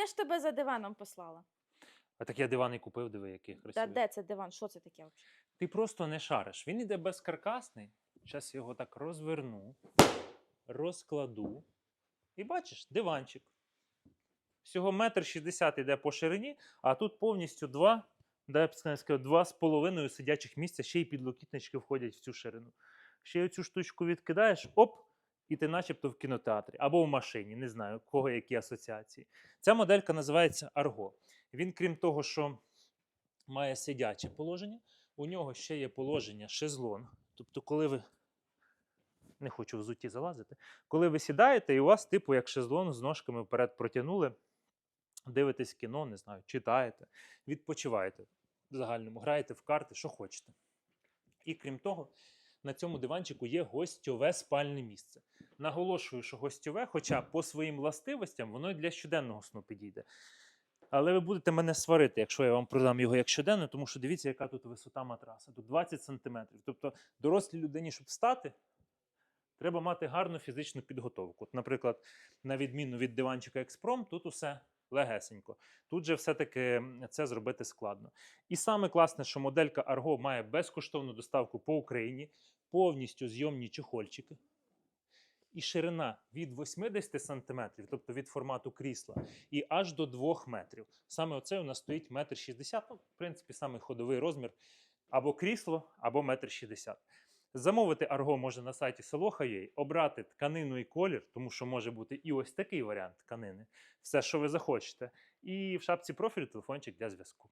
Я ж тебе за диваном послала. А так я диван і купив, диви, який Та красивий. де це диван? Що це таке? Ти просто не шариш. Він іде безкаркасний. Зараз його так розверну, розкладу. І бачиш, диванчик. Всього метр шістдесят іде по ширині, а тут повністю два, да, я б сказав, два з половиною сидячих місця, ще й підлокітнички входять в цю ширину. Ще й оцю штучку відкидаєш, оп, і ти начебто в кінотеатрі або в машині, не знаю, у кого які асоціації. Ця моделька називається Арго. Він, крім того, що має сидяче положення, у нього ще є положення шезлонг. Тобто, коли ви не хочу в зуті залазити, коли ви сідаєте, і у вас, типу, як шезлонг з ножками вперед протягнули, дивитесь кіно, не знаю, читаєте, відпочиваєте в загальному, граєте в карти, що хочете. І крім того, на цьому диванчику є гостьове спальне місце. Наголошую, що гостьове, хоча по своїм властивостям воно і для щоденного сну підійде. Але ви будете мене сварити, якщо я вам продам його як щоденно, тому що дивіться, яка тут висота матраса. Тут 20 см. Тобто дорослій людині, щоб встати, треба мати гарну фізичну підготовку. От, наприклад, на відміну від диванчика Експром, тут усе легесенько. Тут же все-таки це зробити складно. І саме класне, що моделька Argo має безкоштовну доставку по Україні, повністю зйомні чехольчики. І ширина від 80 см, тобто від формату крісла, і аж до 2 метрів. Саме оце у нас стоїть 1,60 м, ну, в принципі, саме ходовий розмір або крісло, або 1,60 м. Замовити арго можна на сайті Soloha.ua, обрати тканину і колір, тому що може бути і ось такий варіант тканини, все, що ви захочете. І в шапці профілю телефончик для зв'язку.